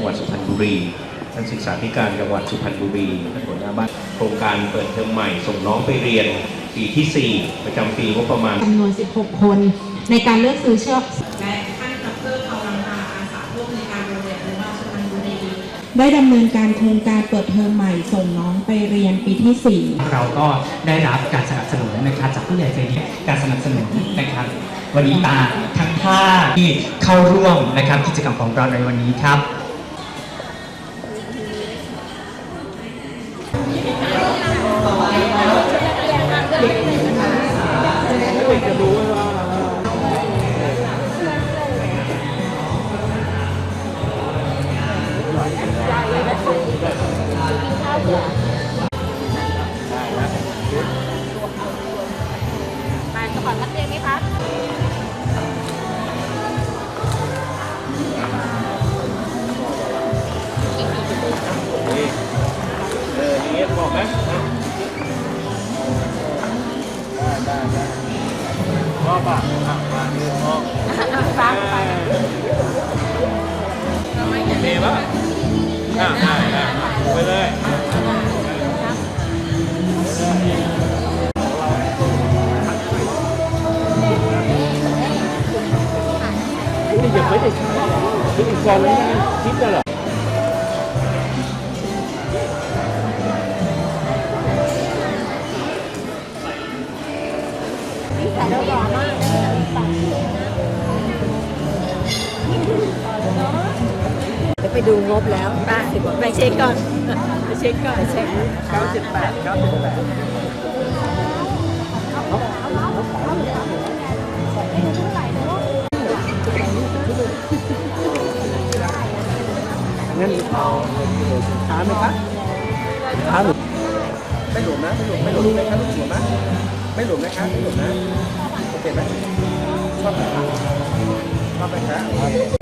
จังหวัดสุพรรณบุรีท่านศึกษาธิการจังหวัดสุพรรณบุรีท่านหัวหน้าบ้านโครงการเปิดเทอมใหม่ ส่งน้องไปเรียนปีที่ 4 ประจำปีงบประมาณจำนวน 16 คน ในการเลือกซื้อเชือกและท่านดรเทาลังกาอาสาผู้ในวยการโรงเรียนอนุบาลสุพรรณบุรีได้ดำเนินการโครงการเปิดเทอมใหม่ส่งน้องไปเรียนปีที่ 4 เราก็ได้รับการสนับสนุนนะครับจากผู้ใหญ่ใจดีการสนับสนุนนะครับวันนี้มาทั้งท่าที่เข้าร่วมนะครับกิจกรรมของเราในวันนี้ครับ อยากจะรู้ว่าไปสปอร์ตนักเรียนไหมคะ ดีป่ะอ่าได้ได้ ไปเลยเดี๋ยวไปดูงบแล้วป้าสิบอกไปเช็คก่อนไปเช็คก่อนไปเช็คเก้าสิบแปดเก้าสิบแปดงั้นเอาช้าไหมครับช้าหรือไม่หลุมนะไม่หลุมไม่หลุมไหมครับไม่หลุมนะ ไม่หลุดนะครับไม่หลุดนะ โอเคไหมชอบไหมครับชอบไหมครับ